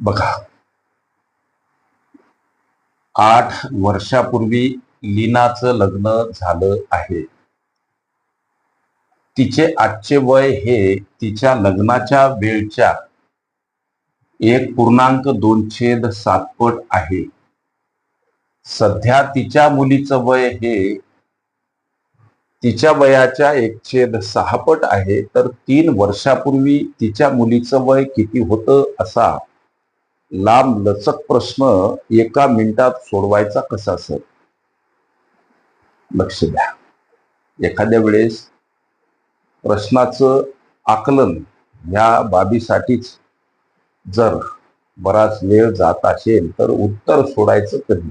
बघा. आठ वर्षापूर्वी लीनाचं लग्न झालं आहे. तिचे आजचे वय हे तिच्या लग्नाच्या वेळच्या एक पूर्णांक दोन छेद सातपट आहे. सध्या तिच्या मुलीचं वय हे तिच्या वयाच्या एक छेद सहापट आहे. तर तीन वर्षापूर्वी तिच्या मुलीचं वय किती होतं असा लांब लचक प्रश्न एका मिनिटात सोडवायचा कसा सर लक्ष द्या. एखाद्या वेळेस प्रश्नाचं आकलन ह्या बाबीसाठीच जर बराच वेळ जात असेल तर उत्तर सोडायचं कधी?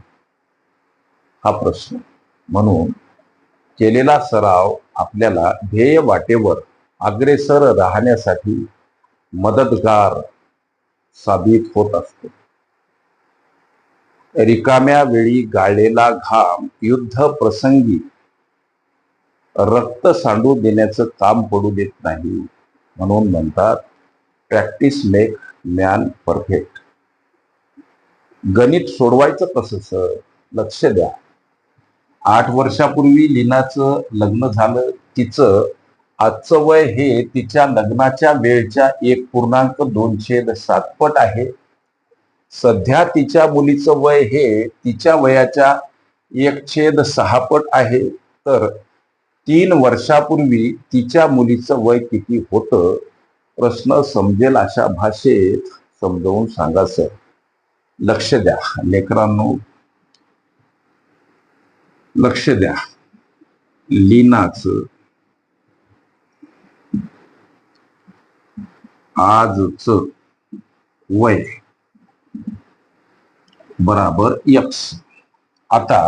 हा प्रश्न. म्हणून केलेला सराव आपल्याला ध्येय वाटेवर अग्रेसर राहण्यासाठी मदतगार साबित होत असते. रिकाम्या वेळी गाळलेला घाम युद्ध प्रसंगी रक्त सांडू देण्याचं काम पडू देत नाही म्हणून म्हणतात प्रॅक्टिस मेक मॅन परफेक्ट गणित सोडवायचं कसं सर? लक्ष द्या. आठ वर्षापूर्वी लीनाचं लग्न झालं तिचं आजचं वय हे तिच्या लग्नाच्या वेळच्या एक पूर्णांक दोनशे सात पट आहे. सध्या तिच्या मुलीचं वय हे तिच्या वयाच्या एक छेद सहा पट आहे. तर तीन वर्षापूर्वी तिच्या मुलीचं वय किती होतं? प्रश्न समजेल अशा भाषेत समजावून सांगा सर. लक्ष द्या लेकरांनो. लक्ष द्या. लीनाचं आजच वय बराबर यक्स आता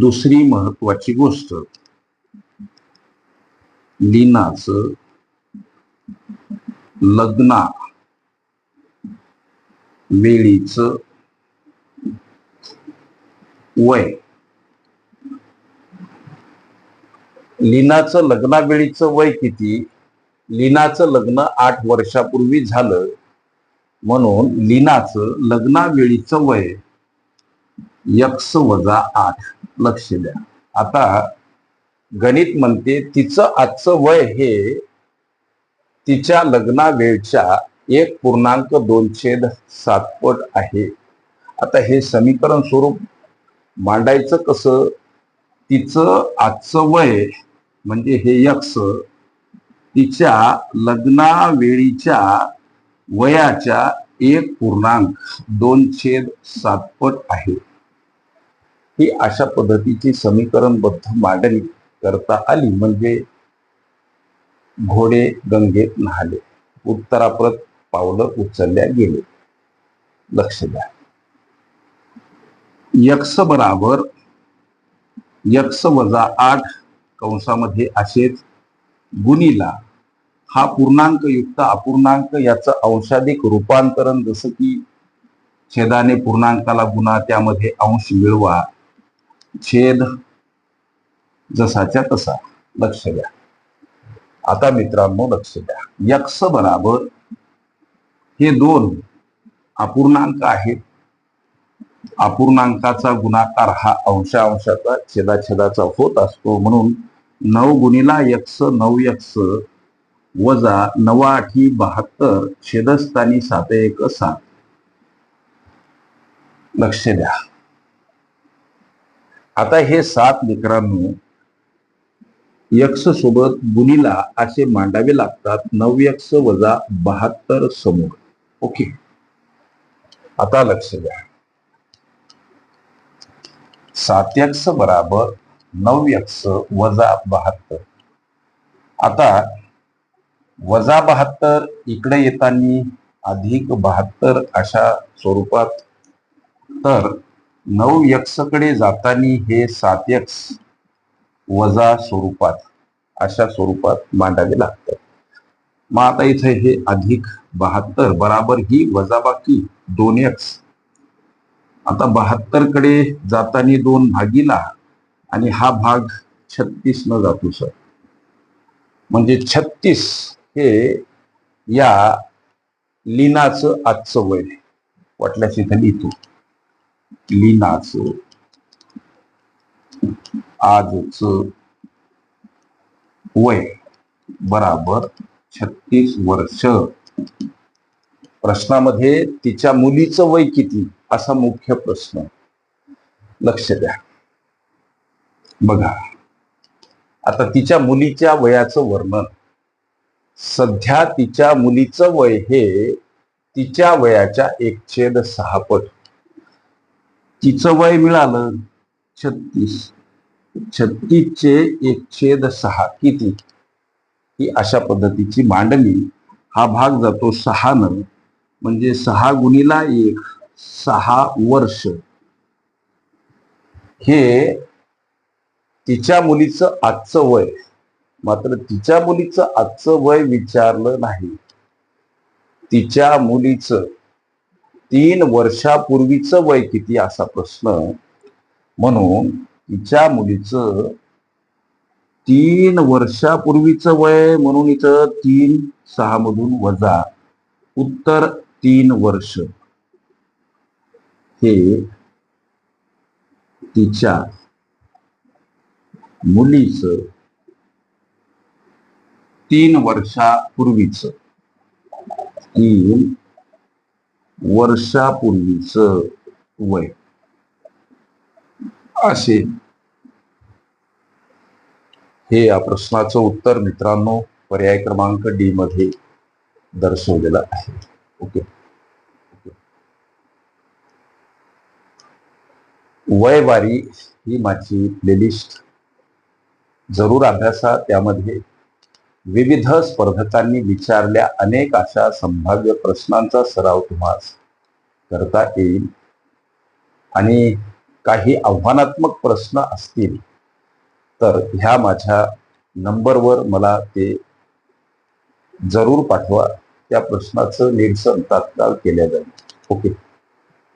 दुसरी महत्वाची गोष्ट लीनाच लग्ना वेळीच वय. लीनाचं लग्नावेळीचं वय किती? लीनाचं लग्न आठ वर्षापूर्वी झालं. म्हणून लीनाचं लग्नावेळीचं वय यक्स वजा आठ. लक्ष द्या. आता गणित म्हणते तिचं आजचं वय हे तिच्या लग्नावेळच्या एक पूर्णांक दोन छेद सातपट आहे. आता हे समीकरण स्वरूप मांडायचं कसं? तिचं आजचं वय म्हणजे हे यक्स तिच्या लग्नावेळीच्या वयाच्या एक पूर्णांक दोन छेद सातपट आहे. ही अशा पद्धतीची समीकरणबद्ध मांडणी करता आली म्हणजे घोडे गंगेत न्हाले. उत्तराप्रत पावलं उचलल्या गेले. लक्ष द्या. यक्ष बराबर यक्ष वजा आठ कंसामध्ये असेच गुणीला हा पूर्णांक युक्त अपूर्णांक याचं अंशाधिक रूपांतरण जसं की छेदाने पूर्णांकाला गुणा त्यामध्ये अंश मिळवा छेद जसाच्या तसा. लक्ष द्या. आता मित्रांनो लक्ष द्या. यक्ष बराबर हे दोन अपूर्णांक आहेत. अपूर्णांकाचा गुणाकार हा अंशा अंशाचा छेदाछेदाचा होत असतो. म्हणून नऊ गुणीला यक्स नऊ यक्स वजा नवा आठी बहात्तर छेदस्थानी सात एक सात. लक्ष द्या. आता हे सात लेकरांनो यक्स सोबत गुणीला असे मांडावे लागतात नवयक्ष यक्स वजा बहात्तर समोर. ओके. आता लक्ष द्या. सात यक्स बराबर नऊ वजा बहात्तर. आता वजा बहात्तर इकडे येताना अधिक बहात्तर अशा स्वरूपात. तर नऊ यक्षकडे जातानी जाताना हे सात यक्ष वजा स्वरूपात अशा स्वरूपात मांडावे लागतात. मग आता इथे हे अधिक बहात्तर बराबर ही वजाबाकी दोन यक्ष. आता बहात्तरकडे जाताना दोन भागीला आणि हा भाग छत्तीस न जातो सर. म्हणजे छत्तीस हे या लीनाचं आजचं वय वाटल्यास इथं लिहितो लीनाचं आजच वय बराबर छत्तीस वर्ष. प्रश्नामध्ये तिच्या मुलीचं वय किती? असा मुख्य प्रश्न. लक्ष द्या. बघा. आता तिच्या मुलीच्या वयाचं वर्णन. सध्या तिच्या मुलीचं वय हे तिच्या वयाच्या एक छेद सहा पट. तिचं वय मिळालं छत्तीस. छत्तीसचे एक छेद सहा किती? ही अशा पद्धतीची मांडणी हा भाग जातो सहानं म्हणजे सहा गुणीला एक सहा वर्ष. हे तिच्या मुलीचं आजचं वय. मात्र तिच्या मुलीचं आजचं वय विचारलं नाही. तिच्या मुलीचं तीन वर्षापूर्वीचं वय किती असा प्रश्न. म्हणून तिच्या मुलीचं तीन वर्षापूर्वीचं वय म्हणून इथं तीन सहा मधून वजा. उत्तर तीन वर्ष. हे तिच्या मुलीचं तीन वर्षापूर्वीच. तीन वर्षापूर्वीच वय. असे. हे या प्रश्नाचं उत्तर मित्रांनो पर्याय क्रमांक डी मध्ये दर्शवलेलं आहे. ओके. वयवारी ही माझी प्लेलिस्ट जरूर अभ्यासा त्यामध्ये विविध स्पर्धकांनी विचारल्या अनेक अशा संभाव्य प्रश्नांचा सराव तुम्हाला करता येईल. आणि काही आव्हानात्मक प्रश्न असतील तर ह्या माझ्या नंबरवर मला ते जरूर पाठवा. त्या प्रश्नाचं निरसन तात्काळ केल्या जाईल. ओके.